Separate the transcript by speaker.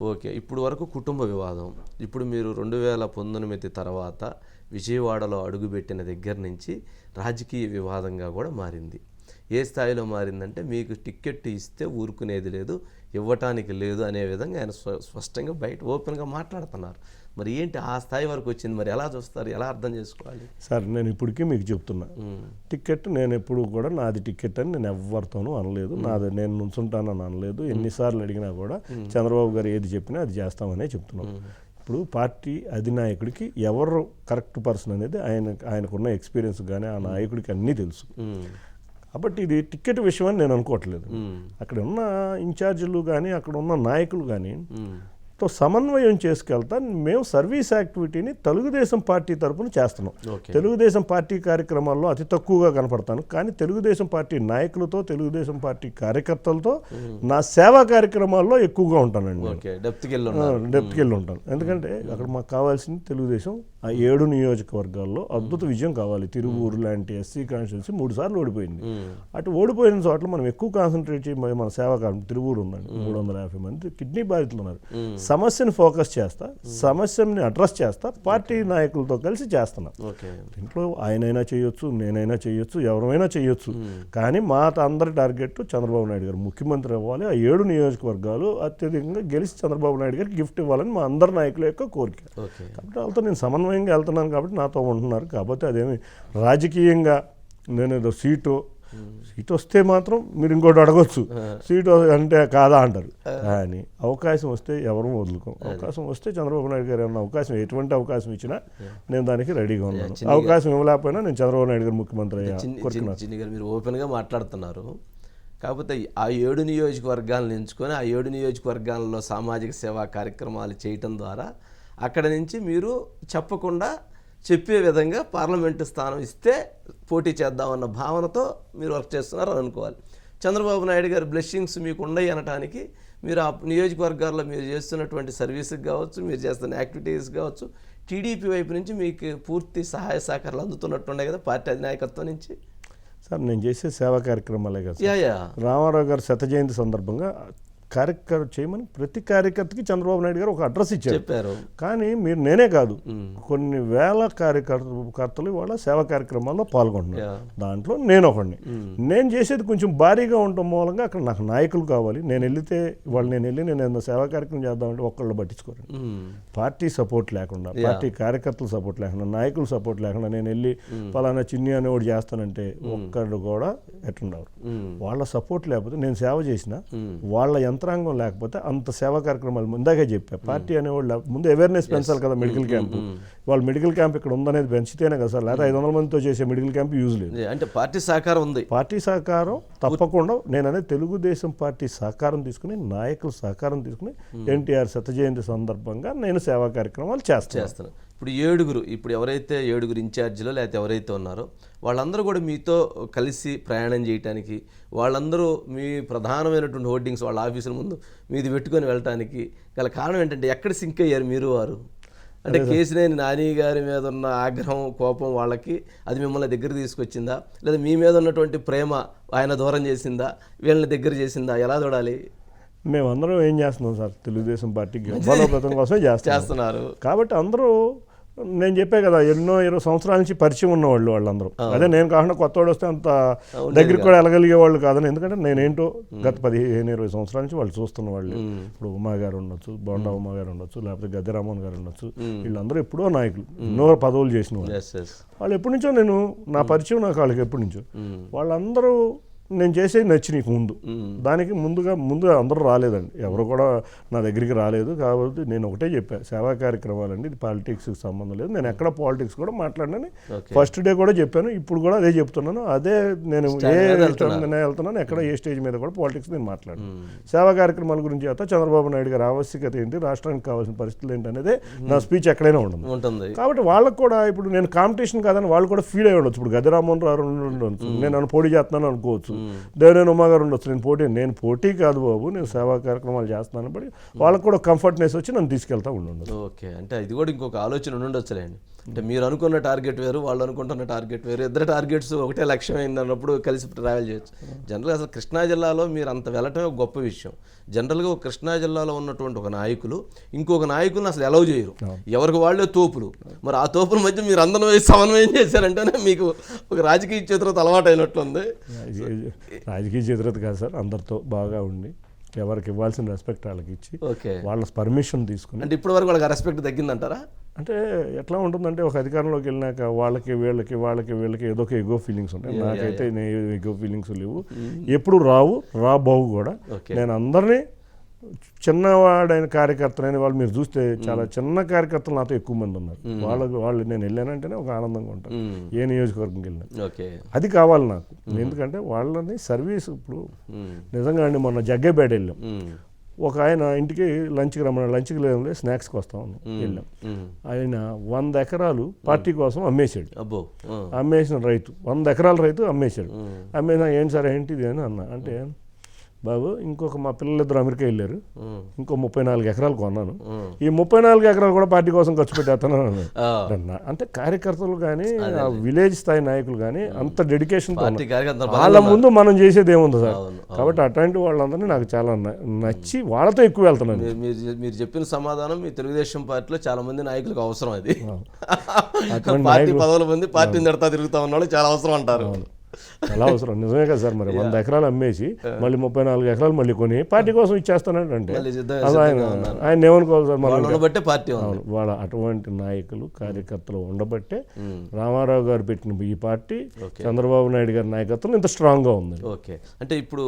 Speaker 1: Okay ఇప్పుడు వరకు కుటుంబ వివాదం. ఇప్పుడు మీరు రెండు వేల పంతొమ్మిది తర్వాత విజయవాడలో అడుగుపెట్టిన దగ్గర నుంచి రాజకీయ వివాదంగా కూడా మారింది. ఏ స్థాయిలో మారిందంటే మీకు టికెట్ ఇస్తే ఊరుకునేది లేదు ఇవ్వటానికి లేదు అనే విధంగా ఆయన స్పష్టంగా బయట ఓపెన్గా మాట్లాడుతున్నారు. మరి ఏంటి ఆ స్థాయి వరకు వచ్చింది? మరి ఎలా చూస్తారు? ఎలా అర్థం చేసుకోవాలి?
Speaker 2: సార్ నేను ఇప్పటికీ మీకు చెప్తున్నా. టికెట్ నేను ఎప్పుడు కూడా నాది టికెట్ అని నేను ఎవరితోనూ అనలేదు. నాది నేను నుంచుంటానని అనలేదు. ఎన్నిసార్లు అడిగినా కూడా చంద్రబాబు గారు ఏది చెప్పినా అది చేస్తామనే చెప్తున్నాం. ఇప్పుడు పార్టీ అధినాయకుడికి ఎవరు కరెక్ట్ పర్సన్ అనేది ఆయన ఆయనకున్న ఎక్స్పీరియన్స్ కానీ ఆ నాయకుడికి అన్నీ తెలుసు. కాబట్టి ఇది టికెట్ విషయం అని నేను అనుకోవట్లేదు. అక్కడ ఉన్న ఇన్ఛార్జీలు కానీ అక్కడ ఉన్న నాయకులు కానీ తో సమన్వయం చేసుకెళ్తా మేము సర్వీస్ యాక్టివిటీని తెలుగుదేశం పార్టీ తరపున చేస్తున్నాం. తెలుగుదేశం పార్టీ కార్యక్రమాల్లో అతి తక్కువగా కనపడతాను. కానీ తెలుగుదేశం పార్టీ నాయకులతో తెలుగుదేశం పార్టీ కార్యకర్తలతో నా సేవా కార్యక్రమాల్లో ఎక్కువగా ఉంటానండి
Speaker 1: డెప్త్కి వెళ్ళి
Speaker 2: ఉంటాను. ఎందుకంటే అక్కడ మాకు కావాల్సింది తెలుగుదేశం ఆ ఏడు నియోజకవర్గాల్లో అద్భుత విజయం కావాలి. తిరువూరు లాంటి ఎస్సీ కాన్స్టిట్యున్సీ మూడు సార్లు ఓడిపోయింది. అటు ఓడిపోయిన చోట్ల మనం ఎక్కువ కాన్సన్ట్రేట్ చేయి మన- సేవా కార్యం తిరువూరు ఉందండి. మూడు వందల యాభై మంది కిడ్నీ బాధితులు ఉన్నారు. సమస్యను ఫోకస్ చేస్తా సమస్యని అడ్రస్ చేస్తా పార్టీ నాయకులతో కలిసి చేస్తున్నా. ఇంట్లో ఆయనైనా చేయొచ్చు నేనైనా చేయొచ్చు ఎవరైనా చేయొచ్చు. కానీ మా అందరి టార్గెట్ చంద్రబాబు నాయుడు గారు ముఖ్యమంత్రి అవ్వాలి. ఆ ఏడు నియోజకవర్గాలు అత్యధికంగా గెలిచి చంద్రబాబు నాయుడు గారికి గిఫ్ట్ ఇవ్వాలని మా అందరి నాయకుల యొక్క కోరిక. కాబట్టి వాళ్ళతో నేను సమన్వయంగా వెళ్తున్నాను కాబట్టి నాతో ఉంటున్నారు. కాబట్టి అదేమి రాజకీయంగా నేను ఏదో సీటు సీట్ వస్తే మాత్రం మీరు ఇంకోటి అడగొచ్చు. సీటు అంటే కాదా అంటారు. కానీ అవకాశం వస్తే ఎవరు వదులుకోం. అవకాశం వస్తే చంద్రబాబు నాయుడు గారు ఏమన్నా అవకాశం ఎటువంటి అవకాశం ఇచ్చినా నేను దానికి రెడీగా ఉన్నాను. అవకాశం ఇవ్వలేకపోయినా నేను చంద్రబాబు నాయుడు గారు ముఖ్యమంత్రి అయ్యా
Speaker 1: చిన్ని చిన్ని చిన్ని గారు మీరు ఓపెన్గా మాట్లాడుతున్నారు. కాకపోతే ఆ ఏడు నియోజకవర్గాలను ఎంచుకొని ఆ ఏడు నియోజకవర్గాలలో సామాజిక సేవా కార్యక్రమాలు చేయటం ద్వారా అక్కడ నుంచి మీరు చెప్పకుండా చెప్పే విధంగా పార్లమెంటు స్థానం ఇస్తే పోటీ చేద్దామన్న భావనతో మీరు వర్క్ చేస్తున్నారు అని అనుకోవాలి. చంద్రబాబు నాయుడు గారి బ్లెస్సింగ్స్ మీకు ఉన్నాయి అనటానికి మీరు ఆ నియోజకవర్గాల్లో మీరు చేస్తున్నటువంటి సర్వీస్కి కావచ్చు మీరు చేస్తున్న యాక్టివిటీస్ కావచ్చు టీడీపీ వైపు నుంచి మీకు పూర్తి సహాయ సహకారాలు అందుతున్నట్టుండే కదా పార్టీ అధినాయకత్వం నుంచి.
Speaker 2: సార్ నేను చేసే సేవా కార్యక్రమాలే కదా రామారావు గారు శత జయంతి సందర్భంగా కార్యక్రమం చేయమని ప్రతి కార్యకర్తకి చంద్రబాబు నాయుడు గారు ఒక అడ్రస్ ఇచ్చారు.
Speaker 1: చెప్పారు.
Speaker 2: కానీ మీరు నేనే కాదు. కొన్ని వేల కార్యకర్తలు వాళ్ళ సేవా కార్యక్రమాల్లో పాల్గొంటున్నారు. దాంట్లో నేను ఒకడిని. నేను చేసేది కొంచెం భారీగా ఉండటం మూలంగా అక్కడ నాకు నాయకులు కావాలి. నేను వెళితే వాళ్ళు నేను వెళ్ళి నేను ఏదైనా సేవా కార్యక్రమం చేద్దామంటే ఒక్కళ్ళు పట్టించుకోరు. పార్టీ సపోర్ట్ లేకుండా పార్టీ కార్యకర్తల సపోర్ట్ లేకుండా నాయకుల సపోర్ట్ లేకుండా నేను వెళ్ళి ఫలానా చిన్ని అనేవాడు చేస్తానంటే ఒక్కడు కూడా
Speaker 1: మ్మ్.
Speaker 2: వాళ్ళ సపోర్ట్ లేకపోతే నేను సేవ చేసిన వాళ్ళ యంత్రాంగం లేకపోతే అంత సేవా కార్యక్రమాలు ముందాకే చెప్పా పార్టీ అనేవాళ్ళు ముందు అవేర్నెస్ పెంచాలి కదా మెడికల్ క్యాంప్ వాళ్ళు మెడికల్ క్యాంప్ ఇక్కడ ఉందనేది పెంచితేనే కదా సార్ లేదా ఐదు వందల మందితో చేసే మెడికల్ క్యాంప్ యూజ్ లేదు.
Speaker 1: అంటే పార్టీ సహకారం ఉంది.
Speaker 2: పార్టీ సహకారం తప్పకుండా నేననే తెలుగుదేశం పార్టీ సహకారం తీసుకుని నాయకుల సహకారం తీసుకుని ఎన్టీఆర్ శత జయంతి సందర్భంగా నేను సేవా కార్యక్రమాలు చేస్తాను
Speaker 1: చేస్తున్నాను. ఇప్పుడు ఏడుగురు ఇప్పుడు ఎవరైతే ఏడుగురు ఇన్ఛార్జీలో లేకపోతే ఎవరైతే ఉన్నారో వాళ్ళందరూ కూడా మీతో కలిసి ప్రయాణం చేయడానికి వాళ్ళందరూ మీ ప్రధానమైనటువంటి హోర్డింగ్స్ వాళ్ళ ఆఫీసుల ముందు మీది పెట్టుకొని వెళ్ళటానికి గల కారణం ఏంటంటే ఎక్కడ సింక్ అయ్యారు మీరు వారు? అంటే కేసినేని నాని గారి మీద ఉన్న ఆగ్రహం కోపం వాళ్ళకి అది మిమ్మల్ని దగ్గర తీసుకొచ్చిందా? లేదా మీ మీద ఉన్నటువంటి ప్రేమ ఆయన దూరం చేసిందా? వీళ్ళని దగ్గర చేసిందా? ఎలా చూడాలి?
Speaker 2: మేమందరం ఏం చేస్తున్నాం సార్? తెలుగుదేశం పార్టీకి బలోపేతం కోసమే చేస్తాం
Speaker 1: చేస్తున్నారు.
Speaker 2: కాబట్టి అందరూ నేను చెప్పే కదా ఎన్నో ఇరవై సంవత్సరాల నుంచి పరిచయం ఉన్నవాళ్ళు వాళ్ళందరూ. అదే నేను కాకుండా కొత్త వాడు వస్తే అంత దగ్గరికి కూడా వెళ్ళగలిగే వాళ్ళు కాదని ఎందుకంటే నేనేంటో గత పదిహేను ఇరవై సంవత్సరాల నుంచి వాళ్ళు చూస్తున్న వాళ్ళు. ఇప్పుడు ఉమా గారు ఉండొచ్చు బోండా ఉమా గారు ఉండొచ్చు లేకపోతే గద్దెరామన్ గారు ఉండొచ్చు వీళ్ళందరూ ఎప్పుడో నాయకులు ఎన్నో పదవులు చేసిన వాళ్ళు. వాళ్ళు ఎప్పటి నుంచో నేను నా పరిచయం నాకు వాళ్ళకి ఎప్పటి నుంచో. వాళ్ళందరూ నేను చేసేది నచ్చి నీకు ముందు. దానికి ముందుగా ముందుగా అందరూ రాలేదండి. ఎవరు కూడా నా దగ్గరికి రాలేదు కాబట్టి నేను ఒకటే చెప్పాను సేవా కార్యక్రమాలండి ఇది పాలిటిక్స్కి సంబంధం లేదు. నేను ఎక్కడ పాలిటిక్స్ కూడా మాట్లాడినని. ఫస్ట్ డే కూడా చెప్పాను. ఇప్పుడు కూడా అదే చెప్తున్నాను. అదే నేను ఏ వెళ్తున్నాను. ఎక్కడ ఏ స్టేజ్ మీద కూడా పాలిటిక్స్ నేను మాట్లాడాను. సేవా కార్యక్రమాల గురించి చేస్తా చంద్రబాబు నాయుడు గారి ఆవశ్యకత ఏంటి రాష్ట్రానికి కావాల్సిన పరిస్థితులు ఏంటి అనేది నా స్పీచ్ ఎక్కడైనా ఉండదు
Speaker 1: ఉంటుంది.
Speaker 2: కాబట్టి వాళ్ళకు కూడా ఇప్పుడు నేను కాంపిటీషన్ కాదని వాళ్ళు కూడా ఫీల్ అయ్యి ఉండొచ్చు. ఇప్పుడు గదిరామోహన్ రావు నేను పోటీ చేస్తున్నాను అనుకోవచ్చు. దేవినేని ఉమా గారు ఉండొచ్చు. నేను పోటీ నేను పోటీ కాదు బాబు నేను సేవా కార్యక్రమాలు చేస్తున్నాను. బట్టి వాళ్ళకు కూడా కంఫర్ట్నెస్ వచ్చి నన్ను తీసుకెళ్తా ఉండు
Speaker 1: ఓకే. అంటే ఇది కూడా ఇంకొక ఆలోచన ఉండొచ్చులేండి అంటే మీరు అనుకున్న టార్గెట్ వేరు వాళ్ళు అనుకుంటున్న టార్గెట్ వేరు ఇద్దరు టార్గెట్స్ ఒకటే లక్ష్యం అయింది అన్నప్పుడు కలిసి ట్రావెల్ చేయొచ్చు. జనరల్గా అసలు కృష్ణా జిల్లాలో మీరు అంత వెళ్ళటమే ఒక గొప్ప విషయం. జనరల్గా ఒక కృష్ణా జిల్లాలో ఉన్నటువంటి ఒక నాయకులు ఇంకొక నాయకులను అసలు ఎలవ్ చేయరు. ఎవరికి వాళ్ళే తోపులు. మరి ఆ తోపుల మధ్య మీరు అందరం సమన్వయం చేశారంటేనే మీకు ఒక రాజకీయ చిత్రత అలవాటు అయినట్లుంది.
Speaker 2: రాజకీయ- చిత్రత కాదు సార్ అందరితో బాగా ఉండి ఎవరికి ఇవ్వాల్సిన రెస్పెక్ట్ వాళ్ళకి ఇచ్చి వాళ్ళ పర్మిషన్ తీసుకుని
Speaker 1: అంటే ఇప్పటి వరకు వాళ్ళకి రెస్పెక్ట్ తగ్గిందంటారా?
Speaker 2: అంటే ఎట్లా ఉంటుందంటే ఒక అధికారంలోకి వెళ్ళినాక వాళ్ళకి వీళ్ళకి వాళ్ళకి వీళ్ళకి ఏదో ఒక ఎగో ఫీలింగ్స్ ఉంటాయి. నాకైతే ఎగో ఫీలింగ్స్ లేవు. ఎప్పుడు రావు రాబోవు కూడా. నేను అందరినీ చిన్నవాడైన కార్యకర్తలైన వాళ్ళు మీరు చూస్తే చాలా చిన్న కార్యకర్తలు నాతో ఎక్కువ మంది ఉన్నారు. వాళ్ళకి వాళ్ళు నేను వెళ్ళానంటేనే ఒక ఆనందంగా ఉంటాను. ఏ నియోజకవర్గంకి వెళ్ళినా.
Speaker 1: ఓకే.
Speaker 2: అది కావాలి నాకు. ఎందుకంటే వాళ్ళని సర్వీస్ ఇప్పుడు. నిజంగా అండి మొన్న జగ్గేపేట వెళ్ళాం. ఒక ఆయన ఇంటికి లంచ్కి రమ్మని లంచ్కి లేదు స్నాక్స్కి వస్తాం వెళ్ళాం. ఆయన వంద ఎకరాలు పార్టీ కోసం అమ్మేశాడు. అమ్మేసిన రైతు. వంద ఎకరాల రైతు అమ్మేశాడు.
Speaker 1: మ్మ్.
Speaker 2: అమ్మేనా ఏంటి సార్ ఏంటిది? అని అన్న. అంటే బాబు ఇంకొక మా పిల్లలిద్దరు అమెరికా వెళ్ళారు. ఇంకో ముప్పై నాలుగు ఎకరాలు కొన్నాను. ఈ ముప్పై నాలుగు ఎకరాలు కూడా పార్టీ కోసం ఖర్చు పెట్టేస్తాను అంటే కార్యకర్తలు కానీ ఆ విలేజ్ స్థాయి నాయకులు కానీ అంత డెడికేషన్ వాళ్ళ ముందు మనం చేసేది ఏముంది సార్? కాబట్టి అట్లాంటి వాళ్ళందరినీ నాకు చాలా నచ్చి వాళ్ళతో ఎక్కువ వెళ్తున్నాను.
Speaker 1: మీరు మీరు మీరు చెప్పిన సమాధానం మీ తెలుగుదేశం పార్టీలో చాలా మంది నాయకులకు అవసరం అది. పార్టీ పదవుల మంది పార్టీని నడతా తిరుగుతా ఉన్న వాళ్ళు చాలా అవసరం అంటారు.
Speaker 2: చాలా అవసరం. నిజమే కదా సార్ మరి వంద ఎకరాలు అమ్మేసి మళ్ళీ ముప్పై నాలుగు ఎకరాలు మళ్ళీ కొని పార్టీ కోసం ఇచ్చేస్తానంటే ఆయన ఆయన ఏమనుకోవాలి సార్ మనం
Speaker 1: పార్టీ
Speaker 2: అవును వాళ్ళ అటువంటి నాయకులు కార్యకర్తలు ఉండబట్టే రామారావు గారు పెట్టిన ఈ పార్టీ చంద్రబాబు నాయుడు గారి నాయకత్వం ఇంత స్ట్రాంగ్గా ఉంది
Speaker 1: ఓకే అంటే ఇప్పుడు